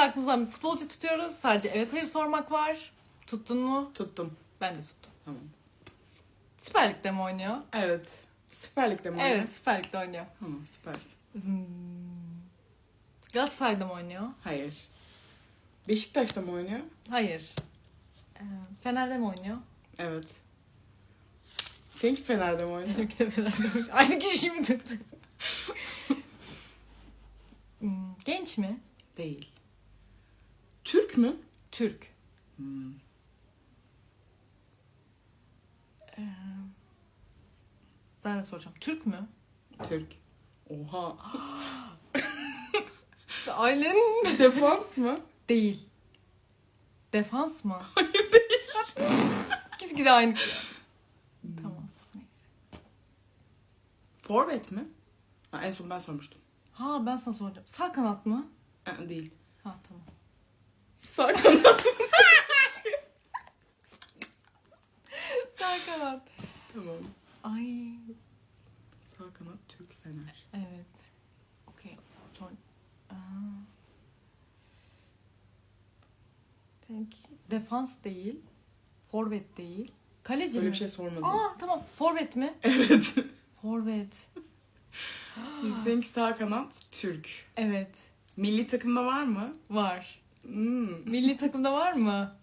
de aklımızdan bir futbolcu tutuyoruz. Sadece evet hayır sormak var. Tuttun mu? Tuttum. Ben de tuttum. Tamam. Süper Lig'de mi oynuyor? Evet. Süper Lig'de mi oynuyor? Evet Süper Lig'de oynuyor. Tamam süper. Hmm. Galatasaray'da mı oynuyor? Hayır. Beşiktaş'ta mı oynuyor? Hayır. Ee, Fener'de mi oynuyor? Evet. Seninki Fener'de mi oynuyor? Benimki de Fener'de oynuyor. Aynı kişi mi tuttu? Hmm, Genç mi? Değil. Türk mü? Türk. Hmm. Ee, ben de soracağım. Türk mü? Türk. Oha. Ailen Defans mı? değil. Defans mı? Hayır değil. Gitgide aynı. Tamam. Neyse. Forvet mi? Ha, en son ben sormuştum. Ha ben sana soracağım. Sağ kanat mı? Değil. Ha tamam. Sağ kanat mı? Sağ kanat. tamam. Ay Sağ kanat Türk Fener. evet. Okey. Sor. Aa. Seninki defans değil. Forvet değil. Kaleci Böyle mi? bir şey sormadım. Aa tamam. Forvet mi? Evet. Forvet. Seninki sağ kanat Türk. Evet. Milli takımda var mı? Var. Hmm. Milli takımda var mı?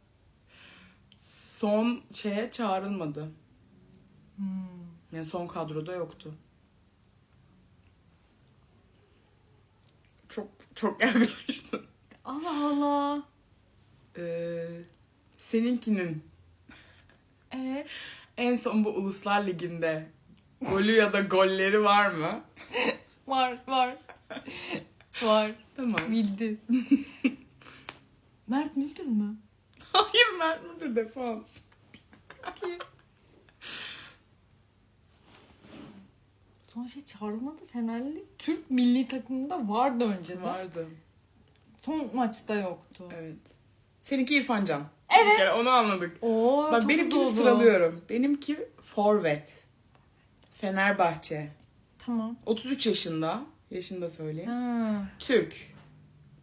Son şeye çağrılmadı. Hmm. Yani son kadroda yoktu. Çok çok yaklaştın. Allah Allah. Ee, seninkinin Evet. en son bu Uluslar Ligi'nde golü ya da golleri var mı? Var var. var. Tamam. Bildi. Mert Müldür mü? Hayır Mert Müldür defans. Okey. Son şey çağrılmadı Fenerli. Türk milli takımında vardı önceden. Vardı. Son maçta yoktu. Evet. Seninki İrfan Can. Evet. Bir kere onu anladık. Oo, Bak benimkini oldu. sıralıyorum. Benimki forvet. Fenerbahçe. Tamam. 33 yaşında. Yaşını da söyleyeyim. Ha, Türk.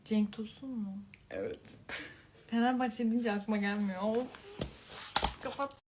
Cenk Tosun mu? Evet. Fenerbahçe deyince aklıma gelmiyor. Of. Kapat.